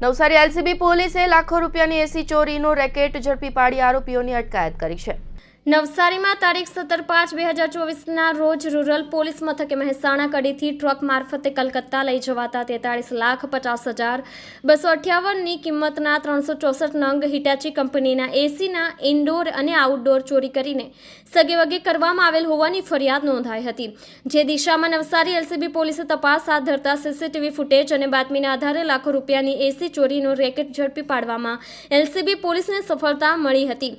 Navsari LCB પોલીસે લાખો રૂપિયાની એસી ચોરીનો રેકેટ ઝડપી પાડી આરોપીઓની અટકાયત કરી છે. નવસારીમાં તારીખ સત્તર પાંચ બે હજાર ચોવીસના રોજ રૂરલ પોલીસ મથકે મહેસાણા કડીથી ટ્રક મારફતે કલકત્તા લઈ જવાતા તેતાળીસ લાખ પચાસ હજાર બસો અઠ્યાવનની કિંમતના ત્રણસો ચોસઠ નંગ હિટાચી કંપનીના એસીના ઇન્ડોર અને આઉટડોર ચોરી કરીને સગેવગે કરવામાં આવેલ હોવાની ફરિયાદ નોંધાઈ હતી. જે દિશામાં નવસારી એલસીબી પોલીસે તપાસ હાથ ધરતા સીસીટીવી ફૂટેજ અને બાતમીના આધારે લાખો રૂપિયાની એસી ચોરીનો રેકેટ ઝડપી પાડવામાં એલસીબી પોલીસને સફળતા મળી હતી.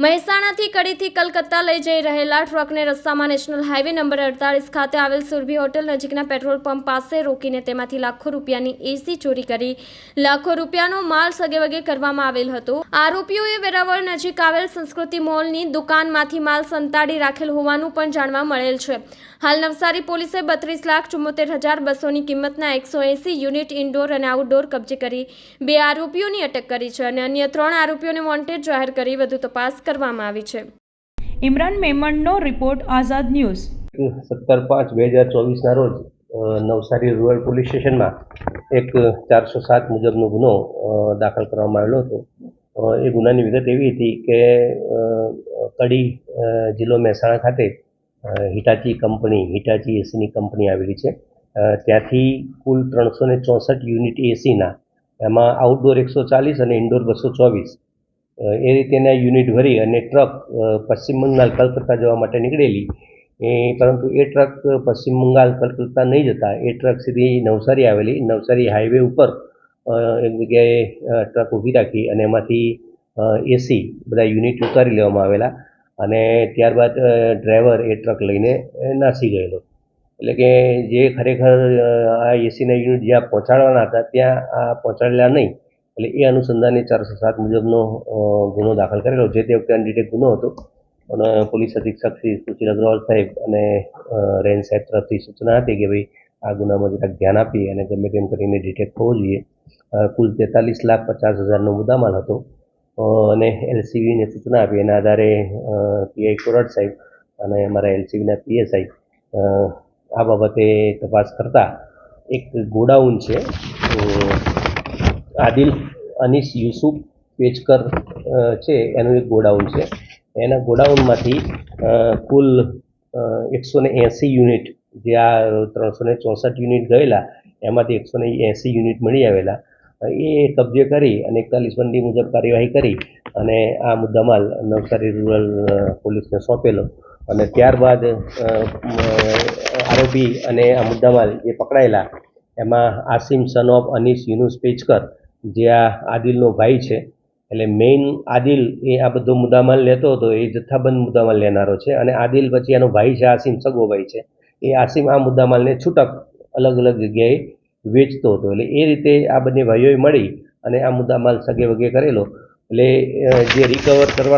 મહેસાણાથી કડીથી કલકત્તા લઈ જઈ રહેલા ટ્રકને રસ્તામાં નેશનલ હાઈવે નંબર અડતાલીસ ખાતે આવેલ સુરભી હોટલ નજીકના પેટ્રોલ પંપ પાસે રોકીને તેમાંથી લાખો રૂપિયાની એસી ચોરી કરી. લાખો રૂપિયાનો માલ સગેવગે કરવામાં આવેલ હતો. આરોપીઓએ વેરાવળ નજીક આવેલ સંસ્કૃતિ મોલની દુકાનમાંથી માલ સંતાડી રાખેલ હોવાનું પણ જાણવા મળેલ છે. હાલ નવસારી પોલીસે બત્રીસ લાખ ચુમ્મોતેર હજાર બસોની કિંમતના એકસો એસી યુનિટ ઇન્ડોર અને આઉટડોર કબજે કરી બે આરોપીઓની અટક કરી છે અને અન્ય ત્રણ આરોપીઓને વોન્ટેડ જાહેર કરી વધુ તપાસ કરવામાં આવી છે. ઇમરાન મેમણનો રિપોર્ટ આઝાદ ન્યૂઝ. સત્તર પાંચ બે હજાર ચોવીસના રોજ નવસારી રૂરલ પોલીસ સ્ટેશનમાં એક ચારસો સાત મુજબનો ગુનો દાખલ કરવામાં આવેલો હતો. એ ગુનાની વિગત એવી હતી કે કડી જિલ્લો મહેસાણા ખાતે હિટાચી કંપની હિટાચી એસીની કંપની આવેલી છે. ત્યાંથી કુલ ત્રણસો ને ચોસઠ યુનિટ એસીના એમાં આઉટડોર એકસો ચાલીસ અને ઇન્ડોર બસો ચોવીસ. એ રીતેના યુનિટ ભરી અને ટ્રક પશ્ચિમ બંગાળ, કલકત્તા જવા માટે નીકળેલી. એ, પરંતુ એ ટ્રક પશ્ચિમ બંગાળ, કલકત્તા નહીં જતા. એ ટ્રક સીધી નવસારી આવેલી. નવસારી હાઈવે ઉપર એક જગ્યાએ ટ્રક ઊભી રાખી અને એમાંથી એસી બધા યુનિટ ઉતારી લેવામાં આવેલા. અને ત્યારબાદ ડ્રાઈવર એ ટ્રક લઈને નાસી ગયેલો. એટલે કે જે ખરેખર આ એસીના યુનિટ જ્યાં પહોંચાડવાના હતા, ત્યાં આ પહોંચાડેલા નહીં. એટલે એ અનુસંધાને ચારસો સાત મુજબનો ગુનો દાખલ કરેલો. જે તે વખતે અનડિટેક ગુનો હતો. અને પોલીસ અધિક્ષક શ્રી સુશીલ અગ્રવાલ સાહેબ અને રેન્જ સાહેબ તરફથી સૂચના હતી કે ભાઈ, આ ગુનામાં જરાક ધ્યાન આપી અને ગમે તેમ કરીને ડિટેક્ટ થવો જોઈએ. કુલ તેતાલીસ લાખ પચાસ હજારનો મુદ્દામાલ હતો. અને એલસીબીને સૂચના આપી. એના આધારે પીઆઈ કોરટ સાહેબ અને અમારા એલસીબીના પીએસઆઈ આ બાબતે તપાસ કરતા એક ગોડાઉન છે. આદિલ અનીસ યુસુફ પેચકર છે, એનું એક ગોડાઉન છે. એના ગોડાઉનમાંથી કુલ એકસો ને એંસી યુનિટ, જે આ ત્રણસો ને ચોસઠ યુનિટ ગયેલા, એમાંથી એકસો ને એંસી યુનિટ મળી આવેલા. એ કબજે કરી અને એકતાલીસ બંદી મુજબ કાર્યવાહી કરી અને આ મુદ્દામાલ નવસારી રૂરલ પોલીસને સોંપેલો. અને ત્યારબાદ આરોપી અને આ મુદ્દામાલ જે પકડાયેલા, એમાં આસિમ સન ઓફ અનીસ યુનુસ પેચકર જે આ આદિલનો ભાઈ છે, એટલે મેઇન આદિલ એ આ બધો મુદ્દામાલ લેતો હતો, એ જથ્થાબંધ મુદ્દામાલ લેનારો છે અને આદિલ પછી એનો ભાઈ છે, આસિમ સગો ભાઈ છે. એ આસિમ આ મુદ્દામાલને છૂટક અલગ અલગ જગ્યાએ વેચતો હતો. એટલે એ રીતે આ બંને ભાઈઓએ મળી અને આ મુદ્દામાલ સગે વગે કરેલો. એટલે જે રિકવર કરવા